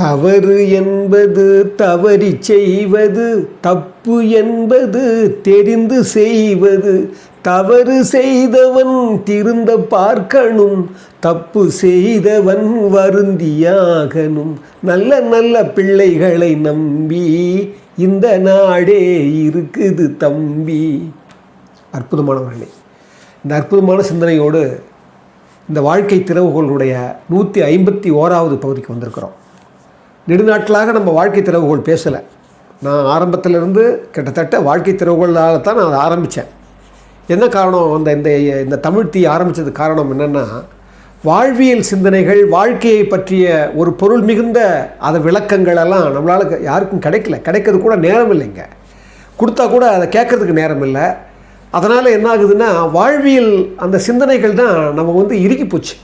தவறு என்பது தவறி செய்வது தப்பு என்பது தெரிந்து செய்வது. தவறு செய்தவன் திருந்த பார்க்கணும் தப்பு செய்தவன் வருந்தியாகணும். நல்ல நல்ல பிள்ளைகளை நம்பி இந்த நாடே இருக்குது தம்பி. அற்புதமானவர்களே இந்த அற்புதமான சிந்தனையோடு இந்த வாழ்க்கை திறவுகளுடைய நூற்றி ஐம்பத்தி ஓராவது பகுதிக்கு வந்திருக்கிறோம். நெடுநாட்களாக நம்ம வாழ்க்கை திறவுகோள் பேசலை. நான் ஆரம்பத்திலிருந்து கிட்டத்தட்ட வாழ்க்கை திறவுகளால் தான் நான் அதை ஆரம்பித்தேன் என்ன காரணம்? அந்த இந்த இந்த தமிழ் தீ ஆரம்பித்தது காரணம் என்னென்னா வாழ்வியல் சிந்தனைகள் வாழ்க்கையை பற்றிய ஒரு பொருள் மிகுந்த அதை விளக்கங்களெல்லாம் நம்மளால் யாருக்கும் கிடைக்கல. கிடைக்கிறது கூட நேரம் இல்லைங்க கொடுத்தா கூட அதை கேட்கறதுக்கு நேரம் இல்லை. அதனால் என்ன ஆகுதுன்னா வாழ்வியல் அந்த சிந்தனைகள் தான் நம்ம வந்து இறுக்கி போச்சு.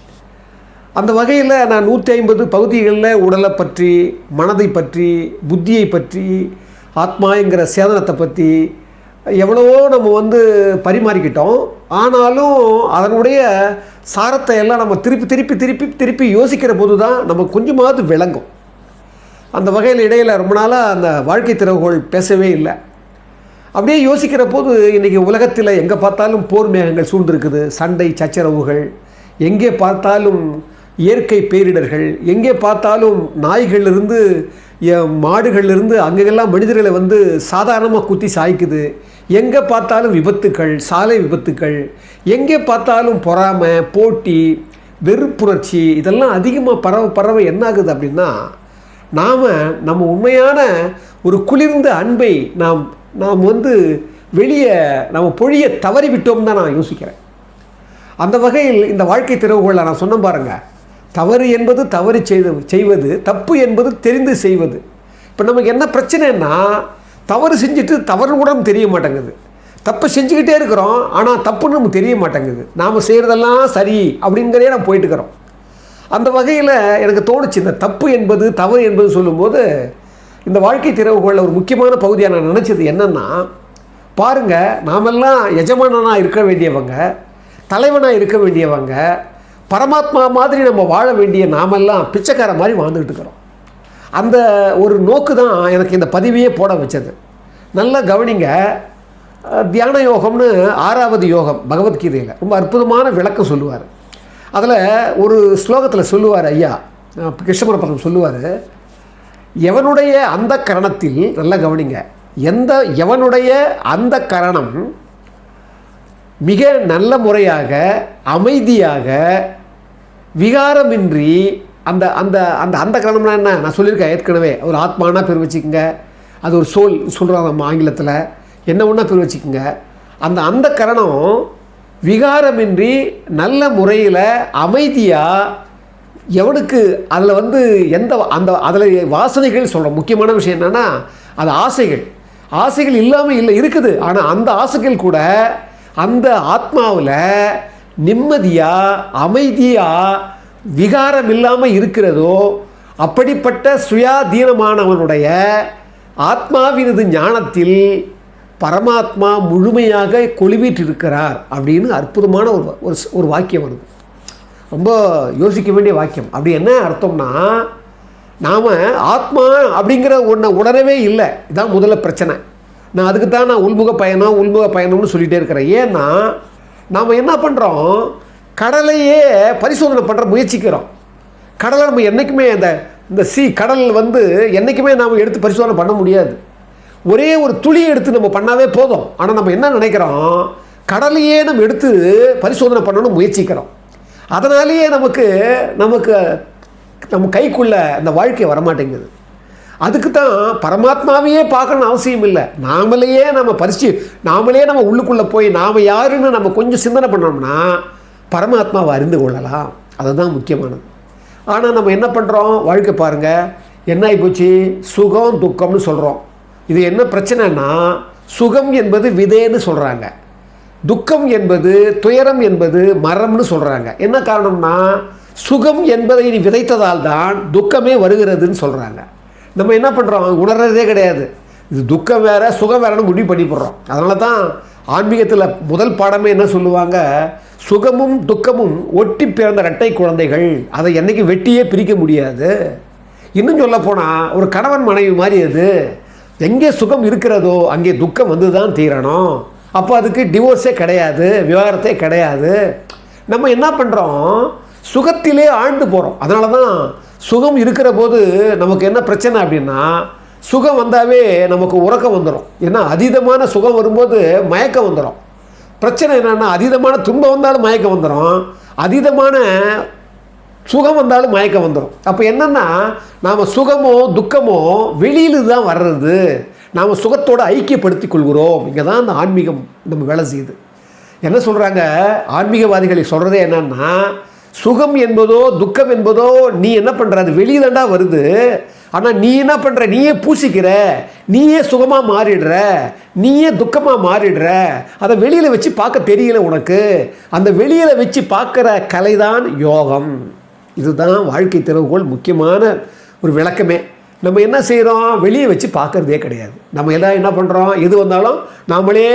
அந்த வகையில் நான் நூற்றி ஐம்பது பகுதிகளில் உடலை பற்றி மனதை பற்றி புத்தியை பற்றி ஆத்மாங்கிற சேதனத்தை பற்றி எவ்வளவோ நம்ம வந்து பரிமாறிக்கிட்டோம். ஆனாலும் அதனுடைய சாரத்தை எல்லாம் நம்ம திருப்பி திருப்பி திருப்பி திருப்பி யோசிக்கிற போது தான் நம்ம கொஞ்சமாவது விளங்கும். அந்த வகையில் இடையில் ரொம்ப நாளாக அந்த வாழ்க்கை திறவுகோள் பேசவே இல்லை. அப்படியே யோசிக்கிற போது இன்றைக்கி உலகத்தில் எங்கே பார்த்தாலும் போர் மேகங்கள் சூழ்ந்திருக்குது. சண்டை சச்சரவுகள் எங்கே பார்த்தாலும் இயற்கை பேரிடர்கள். எங்கே பார்த்தாலும் நாய்கள்லேருந்து மாடுகள்லேருந்து மாடுகளிலிருந்து அங்கெல்லாம் மனிதர்களை வந்து சாதாரணமாக குத்தி சாய்க்குது. எங்கே பார்த்தாலும் விபத்துக்கள் சாலை விபத்துக்கள். எங்கே பார்த்தாலும் பொறாமை போட்டி வெறுப்புணர்ச்சி இதெல்லாம் அதிகமாக பரவ பரவ என்ன ஆகுது அப்படின்னா நாம் நம்ம உண்மையான ஒரு குளிர்ந்த அன்பை நாம் நாம் வந்து வெளியே நம்ம பொழிய தவறிவிட்டோம் தான் நான் யோசிக்கிறேன். அந்த வகையில் இந்த வாழ்க்கை திறவுகோளை நான் சொன்ன பாருங்கள் தவறு என்பது தவறு செய்த செய்வது தப்பு என்பது தெரிந்து செய்வது. இப்போ நமக்கு என்ன பிரச்சனைன்னா தவறு செஞ்சுட்டு தவறு கூட தெரிய மாட்டேங்குது. தப்பு செஞ்சுக்கிட்டே இருக்கிறோம் ஆனால் தப்புன்னு நமக்கு தெரிய மாட்டேங்குது. நாம் செய்கிறதெல்லாம் சரி அப்படிங்கிறதே நம்ம போயிட்டு இருக்கிறோம் அந்த வகையில் எனக்கு தோணுச்சு இந்த தப்பு என்பது தவறு என்பது சொல்லும்போது இந்த வாழ்க்கை திறவுகளில் ஒரு முக்கியமான பகுதியாக நான் நினச்சது என்னென்னா பாருங்கள் நாமெல்லாம் எஜமானனாக இருக்க வேண்டியவங்க தலைவனாக இருக்க வேண்டியவங்க பரமாத்மா மாதிரி நம்ம வாழ வேண்டிய நாமெல்லாம் பிச்சைக்கார மாதிரி வாழ்ந்துக்கிட்டு இருக்கிறோம். அந்த ஒரு நோக்கு தான் எனக்கு இந்த பதிவையே போட வச்சது. நல்லா கவனிங்க தியான யோகம்னு ஆறாவது யோகம் பகவத்கீதையில் ரொம்ப அற்புதமான விளக்கம் சொல்லுவார். அதில் ஒரு ஸ்லோகத்தில் சொல்லுவார் ஐயா கிருஷ்ணபுரபுரம் சொல்லுவார் எவனுடைய அந்த கரணத்தில் நல்லா கவனிங்க எந்த எவனுடைய அந்த கரணம் மிக நல்ல முறையாக அமைதியாக விகாரமின்றி அந்த அந்த அந்த அந்த கரணம்னா என்ன? நான் சொல்லியிருக்கேன் ஏற்கனவே. ஒரு ஆத்மானா பேர் வச்சுக்கோங்க. அது ஒரு சோல் சொல்கிறாங்க நம்ம ஆங்கிலத்தில். என்ன ஒன்றா பேர் வச்சுக்கோங்க. அந்த அந்த கரணம் விகாரமின்றி நல்ல முறையில் அமைதியாக எவனுக்கு அதில் வந்து எந்த அந்த அதில் வாசனைகள் சொல்கிறோம் முக்கியமான விஷயம் என்னென்னா அது ஆசைகள். ஆசைகள் இல்லாமல் இல்லை இருக்குது. ஆனால் அந்த ஆசைகள் கூட அந்த ஆத்மாவில் நிம்மதியாக அமைதியாக விகாரம் இல்லாமல் இருக்கிறதோ அப்படிப்பட்ட சுயாதீனமானவனுடைய ஆத்மாவினது ஞானத்தில் பரமாத்மா முழுமையாக கொழுவிட்டிருக்கிறார் அப்படின்னு அற்புதமான ஒரு ஒரு வாக்கியம் வருது ரொம்ப யோசிக்க வேண்டிய வாக்கியம். அப்படி என்ன அர்த்தம்னா நாம் ஆத்மா அப்படிங்கிற ஒன்றை உணரவே இல்லை. இதான் முதல்ல பிரச்சனை. நான் அதுக்கு தான் நான் உள்முக பயணம் உள்முக பயணம்னு சொல்லிகிட்டே இருக்கிறேன். ஏன்னா நாம் என்ன பண்ணுறோம் கடலையே பரிசோதனை பண்ணுற முயற்சிக்கிறோம். கடலை நம்ம என்றைக்குமே அந்த இந்த சி கடல் வந்து என்றைக்குமே நாம் எடுத்து பரிசோதனை பண்ண முடியாது. ஒரே ஒரு துளியை எடுத்து நம்ம பண்ணாவே போதும். ஆனால் நம்ம என்ன நினைக்கிறோம்? கடலையே நம்ம எடுத்து பரிசோதனை பண்ணணும்னு முயற்சிக்கிறோம். அதனாலேயே நமக்கு நமக்கு நம்ம கைக்குள்ளே அந்த வாழ்க்கை வரமாட்டேங்குது. அதுக்கு தான் பரமாத்மாவையே பார்க்கணும்னு அவசியம் இல்லை. நாமளையே நம்ம பரிசு நாமளே நம்ம உள்ளுக்குள்ளே போய் நாம் யாருன்னு நம்ம கொஞ்சம் சிந்தனை பண்ணோம்னா பரமாத்மாவை அறிந்து கொள்ளலாம். அதுதான் முக்கியமானது. ஆனால் நம்ம என்ன பண்ணுறோம் வாழ்க்கை பாருங்கள் என்ன ஆகிப்போச்சு சுகம் துக்கம்னு சொல்கிறோம் இது என்ன பிரச்சனைனா சுகம் என்பது விதைன்னு சொல்கிறாங்க துக்கம் என்பது துயரம் என்பது மரம்னு சொல்கிறாங்க என்ன காரணம்னா சுகம் என்பதை நீ விதைத்ததால் தான் துக்கமே வருகிறதுன்னு சொல்கிறாங்க நம்ம என்ன பண்ணுறோம் உணர்றதே கிடையாது. இது துக்கம் வேறு சுகம் வேறன்னு முடிவு பண்ணி போடுறோம். அதனால தான் ஆன்மீகத்தில் முதல் பாடமே என்ன சொல்லுவாங்க? சுகமும் துக்கமும் ஒட்டி பிறந்த ரெட்டை குழந்தைகள். அதை என்றைக்கு வெட்டியே பிரிக்க முடியாது. இன்னும் சொல்ல போனால் ஒரு கணவன் மனைவி மாதிரி அது. எங்கே சுகம் இருக்கிறதோ அங்கே துக்கம் வந்து தான் தீரணும். அப்போ அதுக்கு டிவோர்ஸே கிடையாது விவாகரத்தே கிடையாது. நம்ம என்ன பண்ணுறோம் சுகத்திலே ஆழ்ந்து போகிறோம் அதனால தான் சுகம் இருக்கிற போது நமக்கு என்ன பிரச்சனை அப்படின்னா சுகம் வந்தாவே நமக்கு உறக்கம் வந்துடும் ஏன்னா அதீதமான சுகம் வரும்போது மயக்கம் வந்துடும் பிரச்சனை என்னென்னா அதீதமான துன்பம் வந்தாலும் மயக்கம் வந்துடும் அதீதமான சுகம் வந்தாலும் மயக்கம் வந்துடும் அப்போ என்னென்னா நாம் சுகமோ துக்கமோ வெளியில் தான் வர்றது. நாம் சுகத்தோடு ஐக்கியப்படுத்தி கொள்கிறோம். இங்கே தான் அந்த ஆன்மீகம் நம்ம வேலை செய்யுது. என்ன சொல்கிறாங்க ஆன்மீகவாதிகளை சொல்கிறதே என்னென்னா சுகம் என்பதோ துக்கம் என்பதோ நீ என்ன பண்ணுற அது வெளியிலண்டா வருது. ஆனால் நீ என்ன பண்ணுற நீயே பூசிக்கிற. நீயே சுகமாக மாறிடுற. நீயே துக்கமாக மாறிடுற. அதை வெளியில் வச்சு பார்க்க தெரியல உனக்கு. அந்த வெளியில் வச்சு பார்க்குற கலை தான் யோகம். இதுதான் வாழ்க்கை திறவுகோள் முக்கியமான ஒரு விளக்கமே. நம்ம என்ன செய்கிறோம் வெளியே வச்சு பார்க்கறதே கிடையாது. நம்ம எதாவது என்ன பண்ணுறோம் எது வந்தாலும் நாமளே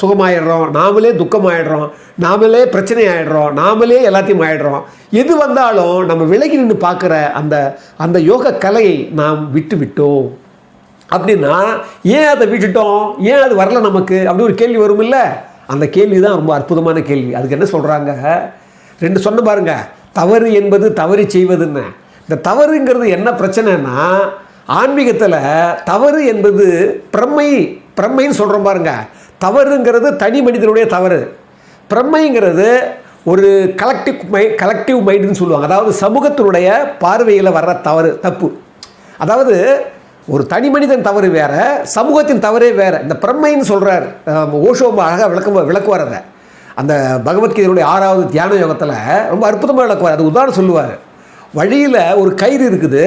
சுகமாயிடுறோம். நாமளே துக்கமாயிடுறோம். நாமளே பிரச்சனை ஆயிடுறோம் நாமளே எல்லாத்தையும் ஆயிடுறோம். எது வந்தாலும் நம்ம விலகி நின்று பார்க்குற அந்த அந்த யோக கலையை நாம் விட்டு விட்டோம். அப்படின்னா ஏன் அதை விட்டுட்டோம்? ஏன் அது வரல நமக்கு? அப்படி ஒரு கேள்வி வரும் இல்லை அந்த கேள்வி தான் ரொம்ப அற்புதமான கேள்வி. அதுக்கு என்ன சொல்கிறாங்க ரெண்டு சொன்ன பாருங்கள் தவறு என்பது தவறு செய்வதுன்னு. இந்த தவறுங்கிறது என்ன பிரச்சனைனா ஆன்மீகத்தில் தவறு என்பது பிரம்மை பிரம்மைன்னு சொல்கிறோம் பாருங்க. தவறுங்கிறது தனி மனிதனுடைய தவறு. பிரம்மைங்கிறது ஒரு கலெக்டிவ் மை கலெக்டிவ் மைண்டுன்னு சொல்லுவாங்க. அதாவது சமூகத்தினுடைய பார்வையில் வர்ற தவறு தப்பு. அதாவது ஒரு தனி மனிதன் தவறு வேறு சமூகத்தின் தவறே வேறு. இந்த பிரம்மைன்னு சொல்கிறார் ஓஷோ அழகாக விளக்க விளக்குவார் அதை. அந்த பகவத்கீதையுடைய ஆறாவது தியான யோகத்தில் ரொம்ப அற்புதமாக விளக்குவார். அது உதாரணம் சொல்லுவார். வழியில் ஒரு கயிறு இருக்குது.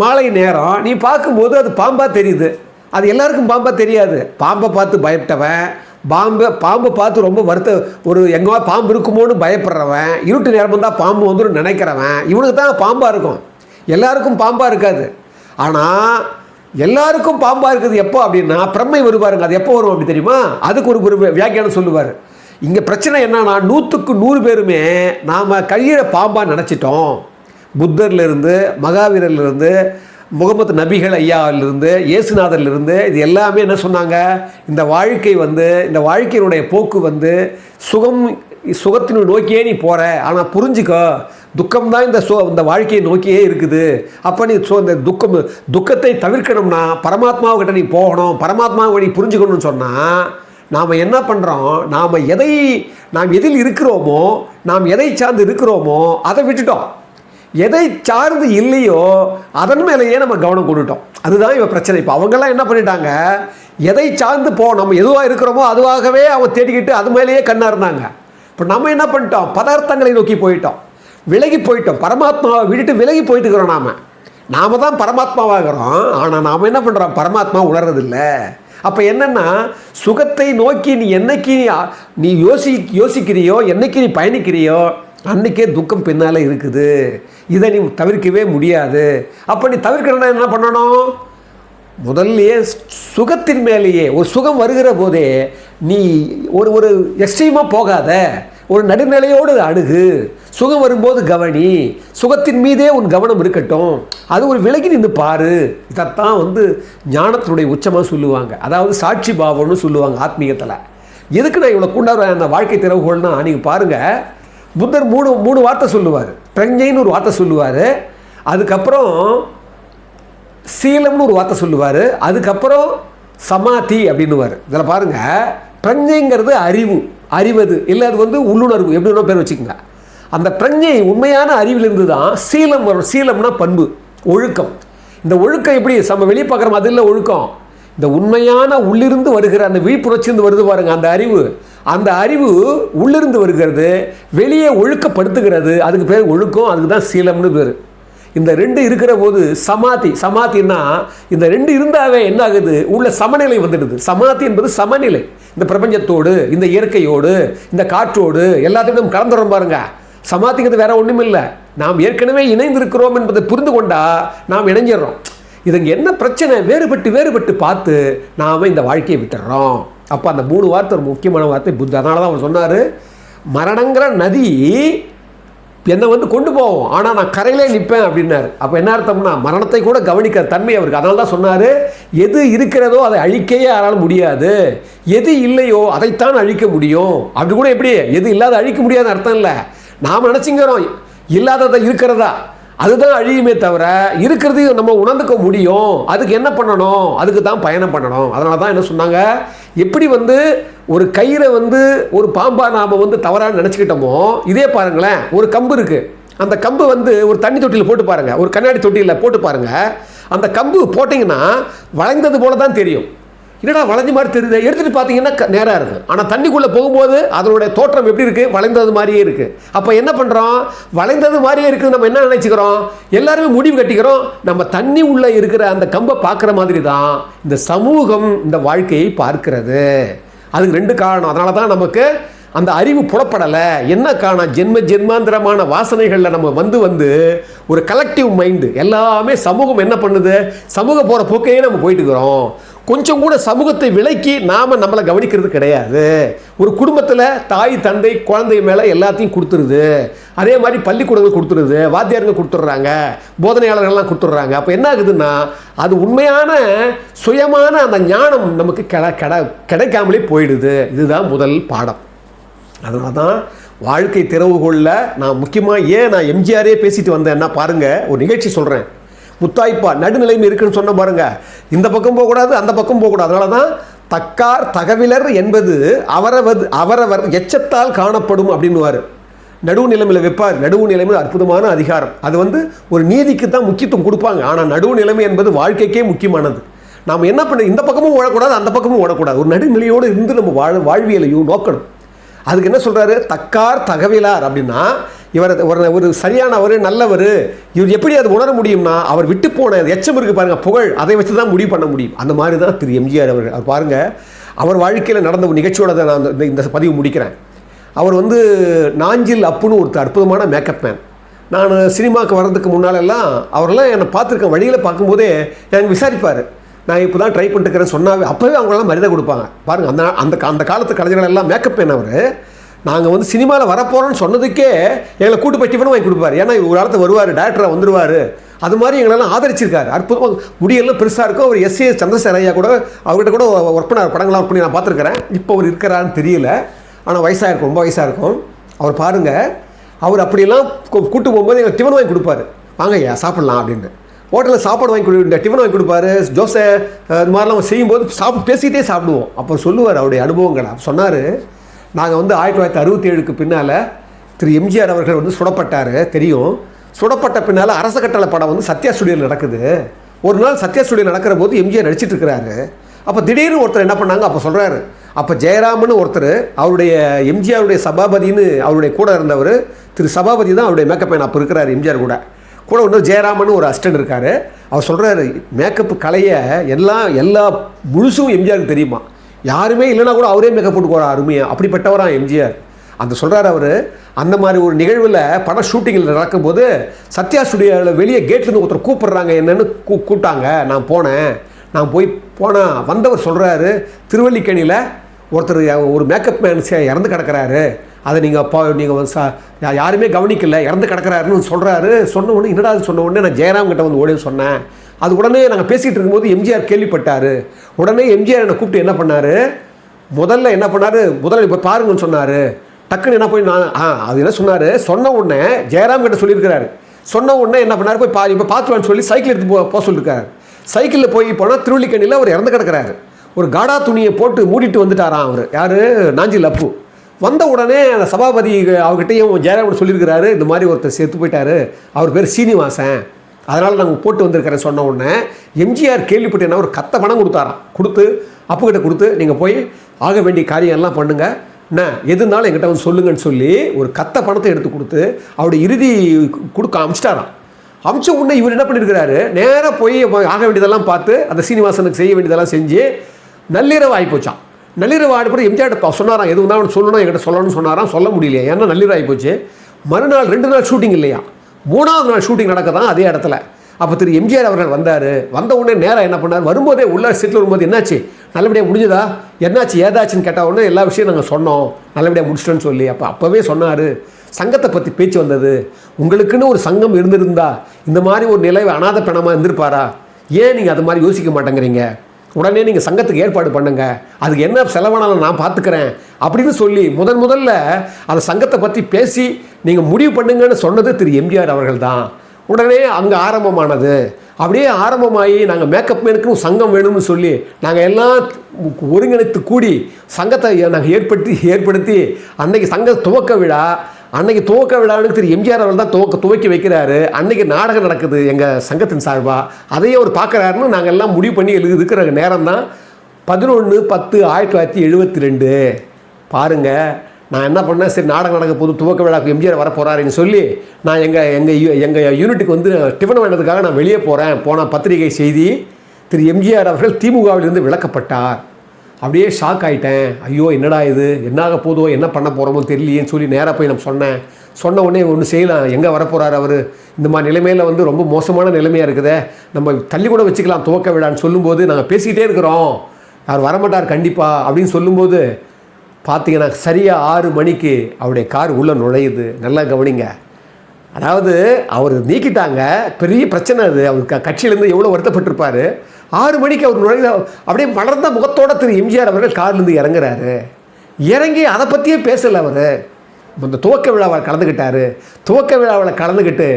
மாலை நேரம் நீ பார்க்கும்போது அது பாம்பாக தெரியுது. அது எல்லாருக்கும் பாம்பாக தெரியாது. பாம்பை பார்த்து பயப்பட்டவன் பாம்பை பாம்பை பார்த்து ரொம்ப வருத்த ஒரு எங்கேவா பாம்பு இருக்குமோன்னு பயப்படுறவன் இருட்டு நேரம் தான் பாம்பு வந்துடும் நினைக்கிறவன் இவனுக்கு தான் பாம்பாக இருக்கும். எல்லாருக்கும் பாம்பாக இருக்காது. ஆனால் எல்லாருக்கும் பாம்பாக இருக்குது எப்போ அப்படின்னா பிரம்மை வருவாருங்க. அது எப்போ வரும் அப்படி தெரியுமா? அதுக்கு ஒரு ஒரு வியாக்கியானம் சொல்லுவார். இங்கே பிரச்சனை என்னன்னா நூற்றுக்கு நூறு பேருமே நாம் கையில பாம்பாக நினச்சிட்டோம். புத்தர்லேருந்து மகாவீரர்லேருந்து முகமது நபிகள் ஐயாவிலிருந்து இயேசுநாதர்லேருந்து இது எல்லாமே என்ன சொன்னாங்க? இந்த வாழ்க்கை வந்து இந்த வாழ்க்கையினுடைய போக்கு வந்து சுகம் சுகத்தினை நோக்கியே நீ போகிற ஆனால் புரிஞ்சுக்கோ துக்கம் தான் இந்த சோ இந்த வாழ்க்கையை நோக்கியே இருக்குது. அப்போ நீ சு இந்த துக்கம் துக்கத்தை தவிர்க்கணும்னா பரமாத்மாவுக்கிட்ட நீ போகணும். பரமாத்மாவை நீ புரிஞ்சுக்கணும்னு சொன்னால் நாம் என்ன பண்ணுறோம் நாம் எதை நாம் எதில் இருக்கிறோமோ நாம் எதை சார்ந்து இருக்கிறோமோ அதை விட்டுட்டோம். எதை சார்ந்து இல்லையோ அதன் மேலேயே நம்ம கவனம் கொண்டுட்டோம். அதுதான் இவன் பிரச்சனை. இப்போ அவங்கெல்லாம் என்ன பண்ணிட்டாங்க? எதை சார்ந்து போ நம்ம எதுவாக இருக்கிறோமோ அதுவாகவே அவன் தேடிக்கிட்டு அது மேலேயே கண்ணாக இருந்தாங்க. இப்போ நம்ம என்ன பண்ணிட்டோம்? பதார்த்தங்களை நோக்கி போயிட்டோம். விலகி போயிட்டோம். பரமாத்மாவை விட்டுட்டு விலகி போயிட்டு இருக்கிறோம் நாம. நாம தான் பரமாத்மாவாகிறோம் ஆனால் நாம் என்ன பண்ணுறோம் பரமாத்மா உணர்றதில்லை. அப்போ என்னென்னா சுகத்தை நோக்கி நீ என்னைக்கு நீ நீ யோசி யோசிக்கிறியோ என்னைக்கு நீ பயணிக்கிறியோ அன்னைக்கே துக்கம் பின்னால் இருக்குது. இதை நீ தவிர்க்கவே முடியாது. அப்போ நீ தவிர்க்கணும்னா என்ன பண்ணணும்? முதல்லையே சுகத்தின் மேலேயே ஒரு சுகம் வருகிற போதே நீ ஒரு ஒரு எக்ஸ்ட்ரீமாக போகாத. ஒரு நடுநிலையோடு அணுகு. சுகம் வரும்போது கவனி. சுகத்தின் மீதே உன் கவனம் இருக்கட்டும். அது ஒரு விலகி நின்று பாரு. இதைத்தான் வந்து ஞானத்தினுடைய உச்சமாக சொல்லுவாங்க. அதாவது சாட்சி பாவம்னு சொல்லுவாங்க ஆத்மீகத்தில். எதுக்கு நான் இவ்வளோ கொண்டாடுறேன் அந்த வாழ்க்கை திறவுகோள்னா நீங்கள் பாருங்கள் புத்தர் மூணு மூணு வார்த்தை சொல்லுவார். பிரஞ்சைன்னு ஒரு வார்த்தை சொல்லுவார். அதுக்கப்புறம் சீலம்னு ஒரு வார்த்தை சொல்லுவார். அதுக்கப்புறம் சமாதி அப்படின்னுவார். இதில் பாருங்கள் பிரஞ்சைங்கிறது அறிவு அறிவது இல்லை அது வந்து உள்ளுணர்வு எப்படி வேணா பேர் வச்சுக்கோங்க. அந்த பிரஞ்சை உண்மையான அறிவிலிருந்து தான் சீலம் வரும். சீலம்னா பண்பு ஒழுக்கம். இந்த ஒழுக்கம் எப்படி நம்ம வெளியே பார்க்குறோம் அது இல்லை ஒழுக்கம். இந்த உண்மையான உள்ளிருந்து வருகிற அந்த விழிப்புணர்ச்சியிருந்து வருது பாருங்க அந்த அறிவு. அந்த அறிவு உள்ளிருந்து வருகிறது வெளியே ஒழுக்கப்படுத்துகிறது. அதுக்கு பேர் ஒழுக்கம் அதுக்கு தான் சீலம்னு பேர். இந்த ரெண்டு இருக்கிற போது சமாதி சமாதின்னா இந்த ரெண்டு இருந்தாவே என்ன ஆகுது? உள்ள சமநிலை வந்துடுது. சமாதி என்பது சமநிலை. இந்த பிரபஞ்சத்தோடு இந்த இயற்கையோடு இந்த காற்றோடு எல்லாத்தையும் கலந்துடுறோம் பாருங்க. சமாதிங்கிறது வேற ஒன்றும் இல்லை நாம் ஏற்கனவே இணைந்திருக்கிறோம் என்பதை புரிந்து கொண்டா நாம் இணைஞ்சிடுறோம் இதுங்க என்ன பிரச்சனை? வேறுபட்டு வேறுபட்டு பார்த்து நாம் இந்த வாழ்க்கையை விட்டுடுறோம் அப்போ அந்த மூணு வார்த்தை ஒரு முக்கியமான வார்த்தை புத்த அதனால தான் அவர் சொன்னார். மரணங்கிற நதி என்னை வந்து கொண்டு போவோம் ஆனால் நான் கரையிலே நிற்பேன் அப்படின்னாரு. அப்போ என்ன அர்த்தம்னா மரணத்தை கூட கவனிக்கிற தன்மை அவருக்கு. அதனால தான் சொன்னார் எது இருக்கிறதோ அதை அழிக்கவே யாராலும் முடியாது. எது இல்லையோ அதைத்தான் அழிக்க முடியும். அப்படி கூட எப்படி? எது இல்லாத அழிக்க முடியாத அர்த்தம் இல்லை. நாம் நினச்சிங்கிறோம் இல்லாததை இருக்கிறதா? அதுதான் அழியுமே தவிர இருக்கிறதையும் நம்ம உணர்ந்துக்க முடியும். அதுக்கு என்ன பண்ணணும்? அதுக்கு தான் பயணம் பண்ணணும். அதனால தான் என்ன சொன்னாங்க? எப்படி வந்து ஒரு கயிறை வந்து ஒரு பாம்பா நாம் வந்து தவறாக நினச்சிக்கிட்டோமோ இதே பாருங்களேன். ஒரு கம்பு இருக்குது அந்த கம்பு வந்து ஒரு தண்ணி தொட்டியில் போட்டு பாருங்கள் ஒரு கண்ணாடி தொட்டியில் போட்டு பாருங்கள் அந்த கம்பு போட்டிங்கன்னா வளைந்தது போல தான் தெரியும். என்னடா வளைஞ்ச மாதிரி தெரியுது? எடுத்துகிட்டு பார்த்தீங்கன்னா நேராக இருக்குது ஆனால் தண்ணிக்குள்ளே போகும்போது அதனுடைய தோற்றம் எப்படி இருக்குது வளைந்தது மாதிரியே இருக்குது அப்போ என்ன பண்ணுறோம் வளைந்தது மாதிரியே இருக்குது. நம்ம என்ன நினச்சிக்கிறோம்? எல்லாருமே முடிவு கட்டிக்கிறோம். நம்ம தண்ணி உள்ளே இருக்கிற அந்த கம்பை பார்க்குற மாதிரி தான் இந்த சமூகம் இந்த வாழ்க்கையை பார்க்கிறது. அதுக்கு ரெண்டு காரணம். அதனால தான் நமக்கு அந்த அறிவு புலப்படலை. என்ன காரணம்? ஜென்ம ஜென்மாந்திரமான வாசனைகளில் நம்ம வந்து வந்து ஒரு கலெக்டிவ் மைண்டு எல்லாமே சமூகம் என்ன பண்ணுது? சமூக போகிற போக்கையே நம்ம போயிட்டு இருக்கிறோம். கொஞ்சம் கூட சமூகத்தை விலக்கி நாம் நம்மளை கவனிக்கிறது கிடையாது. ஒரு குடும்பத்தில் தாய் தந்தை குழந்தை மேலே எல்லாத்தையும் கொடுத்துருது. அதே மாதிரி பள்ளிக்கூடங்கள் கொடுத்துருது வாத்தியாருங்க கொடுத்துட்றாங்க போதனையாளர்கள்லாம் கொடுத்துட்றாங்க. அப்போ என்ன ஆகுதுன்னா அது உண்மையான சுயமான அந்த ஞானம் நமக்கு கிட கிட கிடைக்காமலே போயிடுது. இதுதான் முதல் பாடம். அதனால தான் வாழ்க்கை திறவுகோலில் நான் முக்கியமாக ஏன் நான் எம்ஜிஆரே பேசிட்டு வந்தேன்னா பாருங்கள் ஒரு நிகழ்ச்சி சொல்கிறேன் முத்தாய்ப்பா நடுநிலைமை இருக்குன்னு சொன்ன பாருங்க. இந்த பக்கம் போகக்கூடாது அந்த பக்கம் போகக்கூடாது. அதனால தான் தக்கார் தகவிலர் என்பது அவரவது அவரவர் எச்சத்தால் காணப்படும் அப்படின்னுவார். நடுவு நிலைமையில் வைப்பார். நடுவு நிலைமை அற்புதமான அதிகாரம். அது வந்து ஒரு நீதிக்கு தான் முக்கியத்துவம் கொடுப்பாங்க. ஆனால் நடுவு நிலைமை என்பது வாழ்க்கைக்கே முக்கியமானது. நாம் என்ன பண்ண இந்த பக்கமும் ஓடக்கூடாது அந்த பக்கமும் ஓடக்கூடாது. ஒரு நடுநிலையோடு இருந்து நம்ம வாழ் வாழ்வியலையும் நோக்கணும். அதுக்கு என்ன சொல்கிறாரு தக்கார் தகவலார் அப்படின்னா இவர் ஒரு ஒரு சரியானவர் நல்லவர். இவர் எப்படி அது உணர முடியும்னா அவர் விட்டு போன எச்சம் இருக்குது பாருங்கள் புகழ். அதை வச்சு தான் முடிவு பண்ண முடியும். அந்த மாதிரி தான் திரு எம்ஜிஆர் அவர்கள். அவர் பாருங்கள் அவர் வாழ்க்கையில் நடந்த ஒரு நிகழ்ச்சியோட தான் நான் இந்த- இந்த பதிவு முடிக்கிறேன். அவர் வந்து நாஞ்சில் அப்புன்னு ஒருத்தர் அற்புதமான மேக்கப் மேன் நான் சினிமாவுக்கு வர்றதுக்கு முன்னாலெல்லாம் அவரெல்லாம் என்னை பார்த்துருக்கேன் வழியில் பார்க்கும்போதே எனக்கு விசாரிப்பார். நான் இப்போ தான் ட்ரை பண்ணிட்டுக்கிறேன் சொன்னாவே அப்போவே அவங்களெல்லாம் மரியாதை கொடுப்பாங்க. பாருங்கள் அந்த அந்த அந்த காலத்து கலைஞர்கள் எல்லாம் மேக்கப் மேன் அவர். நாங்கள் வந்து சினிமாவில் வரப்போகிறோன்னு சொன்னதுக்கே எங்களை கூட்டு போய் டிஃபன் வாங்கி கொடுப்பாரு. ஏன்னா ஒரு காலத்து வருவார் டேரக்டராக வந்துடுவார் அது மாதிரி எங்களெல்லாம் ஆதரிச்சிருக்காரு. அற்புதமாக முடியெல்லாம் பெருசாக இருக்கும். அவர் எஸ் ஏ சந்திரசேகர் ஐயா கூட அவர்கிட்ட கூட ஒர்க் பண்ணார். படங்கள்லாம் ஒர்க் பண்ணி நான் பார்த்துருக்கிறேன். இப்போ அவர் இருக்கிறான்னு தெரியல. ஆனால் வயசாக இருக்கும் ரொம்ப வயசாக இருக்கும். அவர் பாருங்கள் அவர் அப்படியெல்லாம் கூ- கூட்டு போகும்போது எங்களுக்கு டிஃபன் வாங்கி கொடுப்பாரு. வாங்க ஐயா சாப்பிட்லாம் அப்படின்னு. ஹோட்டலில் சாப்பாடு வாங்கி கொடு டிஃபன் வாங்கி கொடுப்பாரு. ஜோசை இது மாதிரிலாம் செய்யும்போது சாப்பிட்டு பேசிக்கிட்டே சாப்பிடுவோம். அப்போ சொல்லுவார் அவருடைய அனுபவங்களை. சொன்னார் நாங்கள் வந்து ஆயிரத்தி தொள்ளாயிரத்தி அறுபத்தி ஏழுக்கு பின்னால் திரு எம்ஜிஆர் அவர்கள் வந்து சுடப்பட்டார் தெரியும். சுடப்பட்ட பின்னால் அரச கட்டளை படம் வந்து சத்யா ஸ்டுடியோவில் நடக்குது. ஒரு நாள் சத்யா ஸ்டுடியோ நடக்கிற போது எம்ஜிஆர் நடிச்சிட்டு இருக்கிறாரு. அப்போ திடீர்னு ஒருத்தர் என்ன பண்ணாங்க? அப்போ சொல்கிறாரு அப்போ ஜெயராமன் ஒருத்தர் அவருடைய எம்ஜிஆருடைய சபாபதின்னு அவருடைய கூட இருந்தவர் திரு சபாபதி தான் அவருடைய மேக்கப் மேன் அப்போ இருக்கிறார் எம்ஜிஆர் கூட. கூட வந்து ஜெயராமன் ஒரு அஸ்டன்ட் இருக்கார். அவர் சொல்கிறாரு மேக்கப் கலையை எல்லாம் எல்லா முழுசும் எம்ஜிஆருக்கு தெரியுமா? யாருமே இல்லைனா கூட அவரே மேக்கப் போட்டு போகிறார் அருமையாக அப்படிப்பட்டவரா எம்ஜிஆர். அந்த சொல்கிறார் அவர் அந்த மாதிரி ஒரு நிகழ்வில் படம் ஷூட்டிங்கில் நடக்கும்போது சத்யா ஸ்டுடியோவில் வெளியே கேட்லேருந்து ஒருத்தர் கூப்பிட்றாங்க என்னென்னு கூ கூப்பிட்டாங்க நான் போனேன் நான் போய் போனால் வந்தவர் சொல்கிறாரு திருவல்லிக்கணியில் ஒருத்தர் ஒரு மேக்கப் மேன் இறந்து கிடக்கிறாரு. அதை நீங்கள் அப்பா நீங்கள் சா யாருமே கவனிக்கல இறந்து கிடக்கிறாருன்னு சொல்கிறாரு சொன்ன உடனே என்னடா அது சொன்ன உடனே நான் ஜெயராம் கிட்ட வந்து ஓடி சொன்னேன். அது உடனே நாங்கள் பேசிகிட்டு இருக்கும்போது எம்ஜிஆர் கேள்விப்பட்டார். உடனே எம்ஜிஆர் என்னை கூப்பிட்டு என்ன பண்ணார்? முதல்ல என்ன பண்ணார்? முதல்ல இப்போ பாருங்கன்னு சொன்னார். டக்குன்னு என்ன போய் நான் ஆ அது என்ன சொன்னார்? சொன்ன உடனே ஜெயராம் கிட்ட சொல்லியிருக்கிறாரு. சொன்ன உடனே என்ன பண்ணார்? போய் பா இப்போ பார்த்துவான்னு சொல்லி சைக்கிள் எடுத்து போ போக சொல்லியிருக்காரு சைக்கிளில் போய் போனால் திருவள்ளிக்கண்ணியில் அவர் இறந்து கிடக்கிறாரு. ஒரு காடா துணியை போட்டு மூடிட்டு வந்துட்டாராம் அவர். யார்? நாஞ்சி லப்பு. வந்த உடனே அந்த சபாபதி அவர்கிட்டையும் ஜெயராமன் சொல்லியிருக்கிறாரு. இந்த மாதிரி ஒருத்தர் செத்து போயிட்டாரு. அவர் பேர் சீனிவாசன். அதனால் நாங்கள் போட்டு வந்திருக்கிறேன் சொன்ன உடனே எம்ஜிஆர் கேள்விப்பட்டு என்ன ஒரு கத்த பணம் கொடுத்தாராம் கொடுத்து அப்புக்கிட்ட கொடுத்து நீங்கள் போய் ஆக வேண்டிய காரியம் எல்லாம் பண்ணுங்கள் என்ன எதுனாலும் எங்கிட்ட வந்து சொல்லுங்கன்னு சொல்லி ஒரு கத்த பணத்தை எடுத்து கொடுத்து அவருடைய இறுதி கொடுக்க அமிச்சிட்டாராம். அமிச்ச உடனே இவர் என்ன பண்ணியிருக்கிறாரு நேராக போய் ஆக வேண்டியதெல்லாம் பார்த்து அந்த சீனிவாசனுக்கு செய்ய வேண்டியதெல்லாம் செஞ்சு நள்ளிரவு ஆகிப்போச்சான் நள்ளிரவு ஆடிப்போ எம்ஜிஆர் சொன்னாராம் எது இருந்தாலும் சொல்லணும் என்கிட்ட சொல்லணும்னு சொன்னாராம் சொல்ல முடியலையா. ஏன்னா நள்ளிரவு ஆகிப்போச்சு மறுநாள் ரெண்டு நாள் ஷூட்டிங் இல்லையா? மூணாவது நாள் ஷூட்டிங் நடக்கதான் அதே இடத்துல. அப்போ திரு எம்ஜிஆர் அவர்கள் வந்தார். வந்த உடனே நேராக என்ன பண்ணார்? வரும்போதே உள்ள சீட்டில் வரும்போது என்னாச்சு? நல்லபடியாக முடிஞ்சதா? என்னாச்சு? ஏதாச்சுன்னு கேட்டால் உடனே எல்லா விஷயம் நாங்கள் சொன்னோம். நல்லபடியாக முடிச்சிட்டோன்னு சொல்லி. அப்போ அப்போவே சொன்னார் சங்கத்தை பற்றி பேச்சு வந்தது. உங்களுக்குன்னு ஒரு சங்கம் இருந்திருந்தா இந்த மாதிரி ஒரு நிலை அனாதை பிணமாக இருந்திருப்பாரா? ஏன் நீங்கள் அது மாதிரி யோசிக்க மாட்டேங்கிறீங்க? உடனே நீங்கள் சங்கத்துக்கு ஏற்பாடு பண்ணுங்கள் அதுக்கு என்ன செலவானாலும் நான் பார்த்துக்கிறேன் அப்படின்னு சொல்லி முதன் முதல்ல அந்த சங்கத்தை பற்றி பேசி நீங்கள் முடிவு பண்ணுங்கன்னு சொன்னது திரு எம்ஜிஆர் அவர்கள் தான் உடனே அங்கே ஆரம்பமானது. அப்படியே ஆரம்பமாகி நாங்கள் மேக்கப் மேனுக்கும் சங்கம் வேணும்னு சொல்லி நாங்கள் எல்லாம் ஒருங்கிணைத்து கூடி சங்கத்தை நாங்கள் ஏற்படுத்தி ஏற்படுத்தி அன்னைக்கு சங்க துவக்க விழா அன்னைக்கு துவக்க விழான்னு திரு எம்ஜிஆர் அவர்கள் தான் துவக்க துவக்கி வைக்கிறாரு. அன்னைக்கு நாடகம் நடக்குது எங்கள் சங்கத்தின் சார்பாக அதையே அவர் பார்க்குறாருன்னு நாங்கள் எல்லாம் முடிவு பண்ணி எழுதி இருக்கிற நேரம் தான் பதினொன்று பத்து ஆயிரத்தி தொள்ளாயிரத்தி எழுபத்தி ரெண்டு. பாருங்கள் நான் என்ன பண்ணேன்? சரி நாடகம் நடக்க போது துவக்க விழாக்கு எம்ஜிஆர் வர போகிறாருன்னு சொல்லி நான் எங்கள் எங்கள் எங்கள் யூனிட்டுக்கு வந்து டிஃபன் வேண்டதுக்காக நான் வெளியே போகிறேன் போன பத்திரிகை செய்தி திரு எம்ஜிஆர் அவர்கள் திமுகவிலிருந்து விளக்கப்பட்டார் அப்படியே ஷாக் ஆகிட்டேன் ஐயோ என்னடா இது? என்னாக போதோ என்ன பண்ண போகிறோமோ தெரியலையேன்னு சொல்லி நேராக போய் நான் சொன்னேன். சொன்ன உடனே ஒன்று செய்யலாம். எங்கே வரப்போகிறார் அவர்? இந்த மாதிரி நிலைமையில் வந்து ரொம்ப மோசமான நிலைமையாக இருக்குதே. நம்ம தள்ளி கூட வச்சுக்கலாம் துவக்க விழான்னு சொல்லும்போது நாங்கள் பேசிக்கிட்டே இருக்கிறோம். அவர் வரமாட்டார் கண்டிப்பாக அப்படின்னு சொல்லும்போது பார்த்தீங்கன்னா சரியாக ஆறு மணிக்கு அவருடைய கார் உள்ளே நுழையுது. நல்லா கவனிங்க. அதாவது அவர் நீக்கிட்டாங்க. பெரிய பிரச்சனை அது. அவர் க கட்சியிலேருந்து எவ்வளோ வருத்தப்பட்டிருப்பார்? ஆறு மணிக்கு அவர் நுழைந்த அப்படியே மலர்ந்த முகத்தோட திரு எம்ஜிஆர் அவர்கள் கார்லேருந்து இறங்குறாரு. இறங்கி அதை பற்றியே பேசலை அவர். இந்த துவக்க விழாவில் கலந்துக்கிட்டார் துவக்க விழாவில் கலந்துக்கிட்டு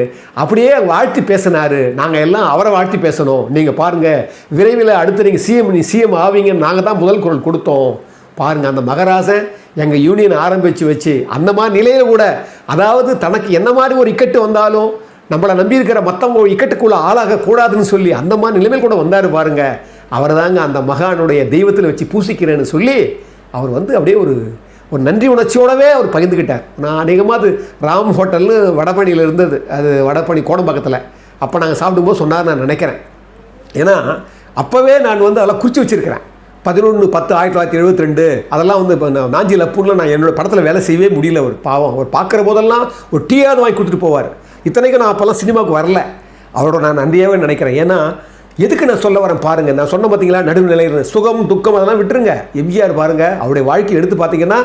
அப்படியே வாழ்த்தி பேசினார். நாங்கள் எல்லாம் அவரை வாழ்த்தி பேசணும். நீங்கள் பாருங்கள் விரைவில் அடுத்து நீங்கள் சிஎம் நீ சிஎம் ஆவீங்கன்னு நாங்கள் தான் முதல் குரல் கொடுத்தோம். பாருங்கள் அந்த மகராசன் எங்கள் யூனியன் ஆரம்பித்து வச்சு அந்த மாதிரி நிலையில் கூட அதாவது தனக்கு என்ன மாதிரி ஒரு இக்கட்டு வந்தாலும் நம்மளை நம்பியிருக்கிற மற்றவங்க ஒரு இக்கட்டுக்குள்ளே ஆளாகக்கூடாதுன்னு சொல்லி அந்த மாதிரி நிலைமையில் கூட வந்தார் பாருங்க. அவர் தாங்க அந்த மகானுடைய தெய்வத்தில் வச்சு பூசிக்கிறேன்னு சொல்லி அவர் வந்து அப்படியே ஒரு ஒரு நன்றி உணர்ச்சியோடவே அவர் பகிர்ந்துக்கிட்டார் நான் அநேகமாக அது ராம் ஹோட்டல்னு வடபணியில் இருந்தது. அது வடபழனி கோடம்பாக்கத்தில் அப்போ நாங்கள் சாப்பிடும்போது சொன்னார் நான் நினைக்கிறேன். ஏன்னா அப்போவே நான் வந்து அதெல்லாம் குறித்து வச்சுருக்கிறேன். பதினொன்று பத்து ஆயிரத்தி தொள்ளாயிரத்தி எழுபத்தி ரெண்டு அதெல்லாம் வந்து இப்போ நான் நாஞ்சி லப்பூரில் நான் என்னோட படத்தில் வேலை செய்யவே முடியல. ஒரு பாவம். அவர் பார்க்குற போதெல்லாம் ஒரு டீயாவது வாங்கி கொடுத்துட்டு போவார். இத்தனைக்கும் நான் அப்போல்லாம் சினிமாவுக்கு வரல. அவரோட நான் நன்றியாகவே நினைக்கிறேன். ஏன்னா எதுக்கு நான் சொல்ல வரேன் பாருங்கள் நான் சொன்ன பார்த்தீங்களா நடுநிலை சுகம் துக்கம் அதெல்லாம் விட்டுருங்க. எம்ஜிஆர் பாருங்கள் அவருடைய வாழ்க்கை எடுத்து பார்த்தீங்கன்னா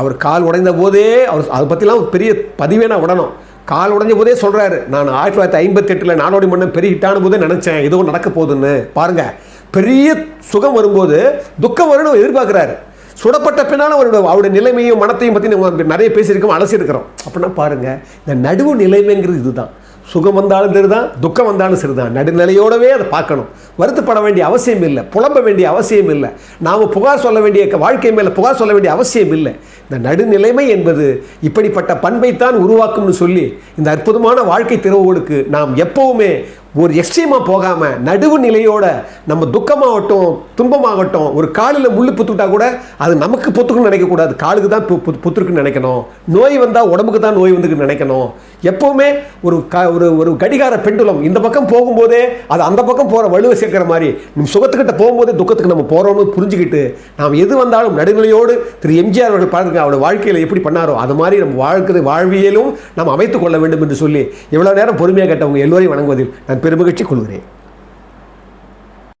அவர் கால் உடைந்த போதே அவர் அதை பற்றிலாம் பெரிய பதிவே நான் விடணும் கால் உடைஞ்ச போதே சொல்கிறாரு நான் ஆயிரத்தி தொள்ளாயிரத்தி ஐம்பத்தெட்டில் நாடோடி மன்னன் பெரிய ஹிட்டான போதே நினச்சேன். ஏதோ நடக்க போகுதுன்னு. பாருங்கள் பெரிய சுகம் வரும்போது துக்கம் வரணும் எதிர்பார்க்குறாரு. சுடப்பட்ட பின்னால் அவருடைய அவருடைய நிலைமையும் மனத்தையும் பற்றி நம்ம நிறைய பேசியிருக்கோம் அலசியிருக்கிறோம் அப்படின்னா பாருங்கள் இந்த நடுவு நிலைமைங்கிறது இதுதான். சுகம் வந்தாலும் சரிதான் துக்கம் வந்தாலும் சரிதான். நடுநிலையோடவே அதை பார்க்கணும். வருத்தப்பட வேண்டிய அவசியம் இல்லை புலம்ப வேண்டிய அவசியம் இல்லை. நாம் புகார் சொல்ல வேண்டிய வாழ்க்கை மேலே புகார் சொல்ல வேண்டிய அவசியம் இல்லை. இந்த நடுநிலைமை என்பது இப்படிப்பட்ட பண்பைத்தான் உருவாக்கும்னு சொல்லி இந்த அற்புதமான வாழ்க்கை திறவுகளுக்கு நாம் எப்போவுமே ஒரு எக்ஸ்ட்ரீமாக போகாமல் நடுவு நிலையோட நம்ம துக்கமாகட்டும் துன்பமாகட்டும் ஒரு காலில் முள் புத்துக்கிட்டா கூட அது நமக்கு பொத்துக்குன்னு நினைக்கக்கூடாது காலுக்கு தான் பு- புத்துருக்குன்னு நினைக்கணும். நோய் வந்தால் உடம்புக்கு தான் நோய் வந்துக்குன்னு நினைக்கணும். எப்போவுமே ஒரு க ஒரு ஒரு கடிகார பெண்டுலம் இந்த பக்கம் போகும்போதே அது அந்த பக்கம் போகிற வலுவை சேர்க்குற மாதிரி நம்ம சுகத்துக்கிட்ட போகும்போதே துக்கத்துக்கு நம்ம போகிறோம்னு புரிஞ்சுக்கிட்டு நாம் எது வந்தாலும் நடுநிலையோடு திரு எம்ஜிஆர் அவர்கள் பாருங்க அவருடைய வாழ்க்கையில் எப்படி பண்ணாரோ அது மாதிரி நம்ம வாழ்க்கை வாழ்வியலும் நாம் அமைத்துக் கொள்ள வேண்டும் என்று சொல்லி இவ்வளோ நேரம் பொறுமையாக கேட்டவங்க எல்லோரையும் வணங்குவதில் நான் பெருமகிழ்ச்சி கொள்கிறேன்.